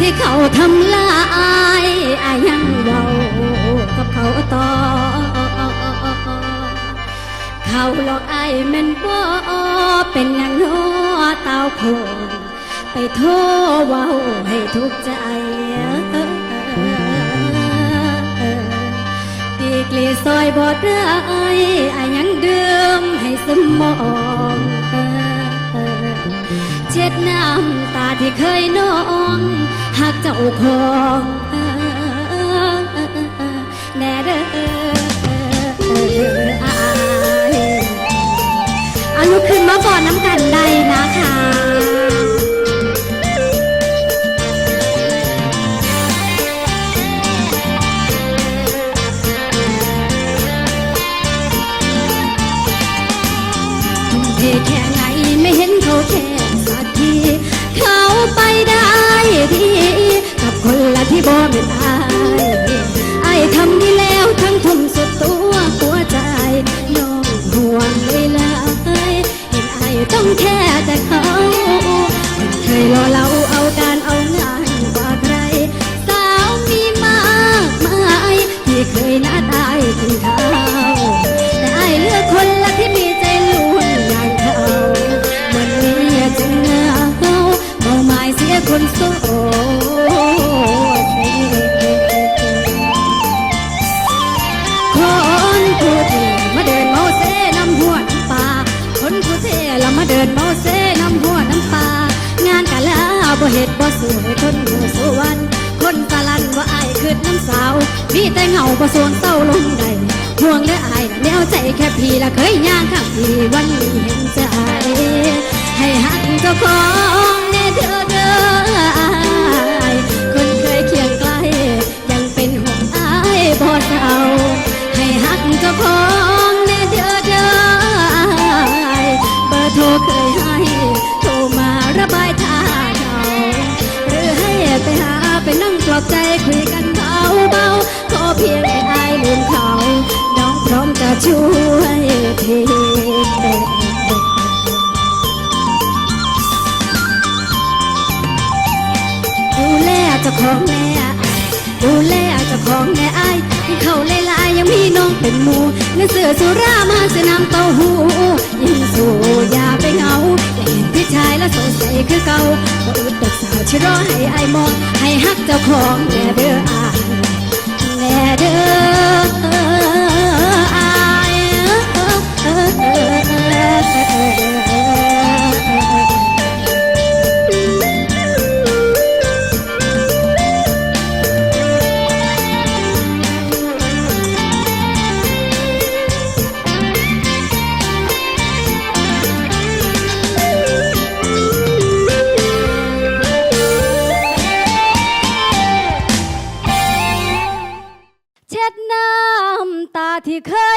ที่เขาทำลายอายังเบากับเขาต่อ เขาหลอกไอ้ายแม่นบ่เป็นอย่างน้อเต้าโคงไปโทษเว้าให้ทุกข์ใจตีกลีซอยบอดเรื่อยอายังเดิมให้สมอง เช็ดน้ำตาที่เคยนองหากเจ้าของแน่เด้ออายเอาลุกขึ้นมาก่อนน้ำกันได้นะคะเทแค่ไหนไม่เห็นเขาแค่ เฮ็ดบ่สวยคนหมู่สวรรค์คนสลันว่าอายคือน้ำสาว มีแต่เหงาบ่สวนเศร้าลงใดห่วงและอายน่ะแนวใจแค่พี่ละเคยย่างข้างพี่วันนี้ เพียงให้อายลืมเขาน้องพร้อมจะช่วยเทเด็ดูแลเจ้าของแน่ดูแลเจ้าของแน่อายเขาเลลายๆยังมีน้องเป็นหมูเนื้อเสือสุรามาเสอน้ำเต้าหู้ยิ่งสู้อย่าไปเหงาอย่าเห็นพี่ชายแล้วสงสัยคือเก่าก็อึดดอกสาวชิรอให้อายมองให้ฮักเจ้าของแน่เด้ออา ย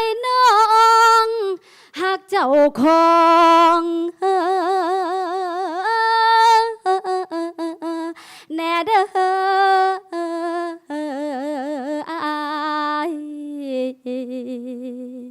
ยนองหักเจ้าของแน่เด้อ